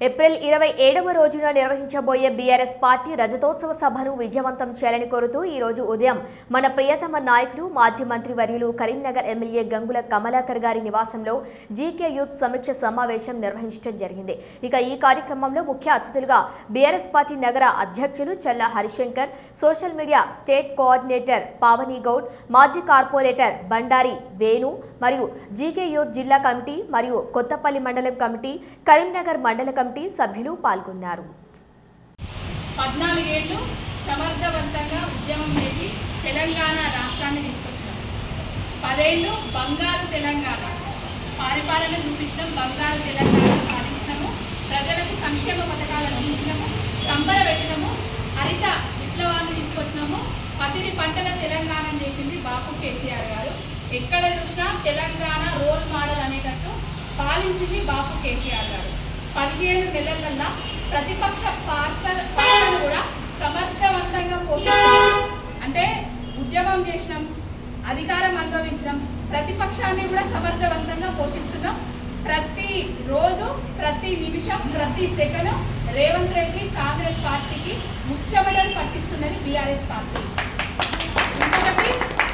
April ఇరవై ఏడవ రోజున నిర్వహించబోయే బీఆర్ఎస్ పార్టీ రజతోత్సవ సభను విజయవంతం చేయాలని కోరుతూ ఈ రోజు ఉదయం మన ప్రియతమ నాయకులు మాజీ మంత్రి వర్యులు కరీంనగర్ ఎమ్మెల్యే గంగుల కమలాకర్ గారి నివాసంలో జీకే యూత్ సమీక్ష సమావేశం నిర్వహించడం జరిగింది. ఇక ఈ కార్యక్రమంలో ముఖ్య అతిథులుగా బీఆర్ఎస్ పార్టీ నగర అధ్యక్షులు Challa Harishankar social media state coordinator Pavani Goud మాజీ కార్పొరేటర్ బండారి వేణు మరియు జీకే యూత్ జిల్లా కమిటీ మరియు కొత్తపల్లి మండలం కమిటీ కరీంనగర్ మండల కమిటీ సభ్యులు పాల్గొన్నారు. పద్నాలుగేళ్ళు సమర్థవంతంగా ఉద్యమం చేసి తెలంగాణ రాష్ట్రాన్ని తీసుకొచ్చినాం. పదేళ్ళు బంగారు తెలంగాణ. పరిపాలన చూపించడం బంగారు తెలంగాణ సాధించడము ప్రజలకు సంక్షేమ పథకాలు అందించడము సంబర పెట్టడము హరిత విప్లవాన్ని తీసుకొచ్చినాము. పసిడి పంటల తెలంగాణ చేసింది బాపు కేసీఆర్ గారు. ఎక్కడ చూసినా తెలంగాణ రోల్ మోడల్ అనేటట్టు పాలించింది బాపు కేసీఆర్ గారు. పదిహేను నెలలల్లా ప్రతిపక్ష పాత్ర పాత్రను కూడా సమర్థవంతంగా పోషించాం అంటే ఉద్యమం చేసినాం అధికారం అనుభవించడం ప్రతిపక్షాన్ని కూడా సమర్థవంతంగా పోషిస్తున్నాం. ప్రతి రోజు ప్రతి నిమిషం ప్రతి సెకండ్ రేవంత్ రెడ్డి కాంగ్రెస్ పార్టీకి ముఖ్యమడలు పట్టిస్తున్నది బీఆర్ఎస్ పార్టీ. ఇంకొకటి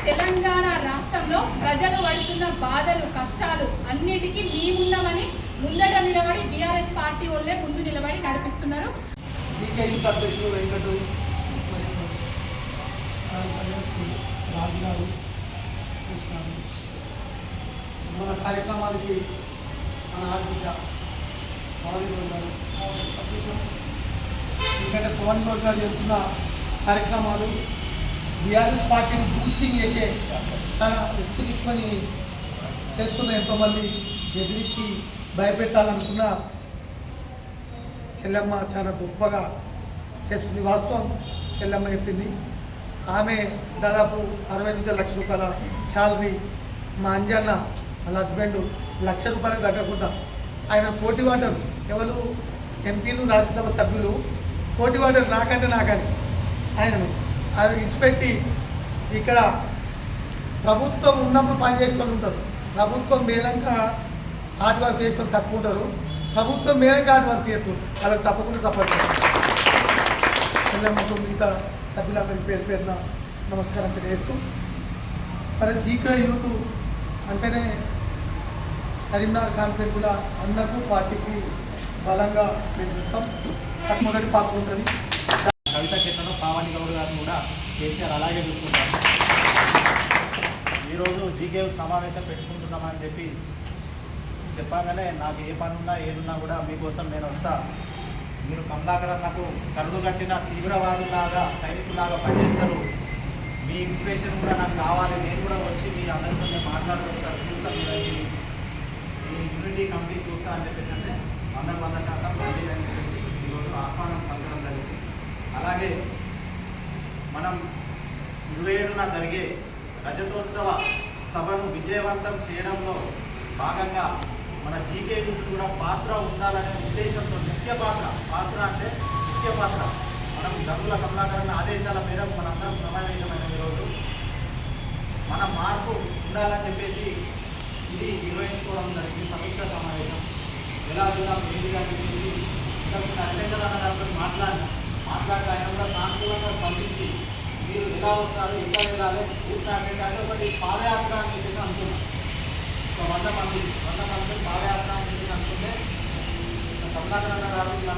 తెలంగాణ రాష్ట్రంలో ప్రజలు పడుతున్న బాధలు కష్టాలు అన్నిటికీ మేమున్నామని ముందట నిలబడి బీఆర్ఎస్ పార్టీ వాళ్ళే ముందు నిలబడి నడిపిస్తున్నారు. జీకే రాజు గారు మన కార్యక్రమానికి మన ఆర్థిక ఎందుకంటే పవన్ కళ్యాణ్ గారు చేస్తున్న కార్యక్రమాలు బీఆర్ఎస్ పార్టీని బూస్టింగ్ చేసే చాలా రిస్క్ తీసుకొని చేస్తున్న ఎంతోమంది ఎదిరించి భయపెట్టాలనుకున్న చెల్లెమ్మ చాలా గొప్పగా చేస్తుంది. వాస్తవం చెల్లెమ్మ చెప్పింది. ఆమె దాదాపు అరవై నుంచి లక్ష రూపాయల శాలరీ మా అంజన్న వాళ్ళ హస్బెండ్ లక్ష రూపాయలకు తగ్గకుండా ఆయన పోటీ వాటర్ ఎవరు? ఎంపీలు రాజ్యసభ సభ్యులు. పోటీ వాటర్ నాకంటే నాకని ఆయనను. ఆయన ఇచ్చిపెట్టి ఇక్కడ ప్రభుత్వం ఉన్నప్పుడు పనిచేసుకొని ఉంటారు. ప్రభుత్వం మేలంక హార్డ్ వర్క్ చేసుకొని తక్కువ ఉంటారు. ప్రభుత్వం మేమే హార్డ్ వర్క్ చేస్తారు వాళ్ళకి తప్పకుండా సపోర్ట్ చేస్తాం. మిగతా సభ్యులందరికీ పేరు పేరున నమస్కారం తెలియజేస్తూ మరి జీకే యూత్ అంటేనే కరీంనగర్ కాన్సెన్స్లో అందరూ పార్టీకి బలంగా మేము చూస్తాం అది మొదటి పాత్ర ఉంటుంది. కవిత చెట్లను పావని గౌడ్ గారిని కూడా కేసీఆర్ అలాగే చూసుకుంటారు ఈరోజు జీకే సమావేశం పెట్టుకుంటున్నామని చెప్పి చెప్పగానే నాకు ఏ పని ఉన్నా ఏదున్నా కూడా మీకోసం నేను వస్తా. మీరు కమలాకర్ నాకు కరుడు కట్టిన తీవ్రవాదులాగా సైనికులాగా పనిచేస్తారు. మీ ఇన్స్పిరేషన్ కూడా నాకు కావాలి. నేను కూడా వచ్చి మీ అందరితో నేను మాట్లాడుకుంటాను మీ యూనిటీ కంపెనీ చూస్తా అని చెప్పేసి అంటే వంద వంద శాతం మళ్ళీ అని చెప్పేసి ఈరోజు ఆహ్వానం పలకడం జరిగింది. అలాగే మనం ఇరవై ఏడున జరిగే రజతోత్సవ సభను విజయవంతం చేయడంలో భాగంగా మన జీకే యూత్ కూడా పాత్ర ఉండాలనే ఉద్దేశంతో ముఖ్య పాత్ర. పాత్ర అంటే ముఖ్య పాత్ర. మనం గంగుల కమలాకరణ ఆదేశాల మేరకు మనందరం సమావేశమైన ఈరోజు. మన మార్పు ఉండాలని చెప్పేసి ఇది నిర్వహించుకోవడం జరిగింది. సమీక్ష సమావేశం. ఎలా చూద్దాం ఏంటిగా చెప్పేసి ఇంతకుముందు హరిశంకర్ అన్న గారితో మాట్లాడిన మాట్లాడితే ఆయన కూడా సానుకూలంగా స్పందించి మీరు ఎలా వస్తారు ఎలా వెళ్ళాలి రూట్ మ్యాప్ అంటే ఒకటి పాదయాత్ర అని చెప్పేసి అనుకున్నాం. ఒక వంద మంది వంద మంది పాదయాత్ర గారు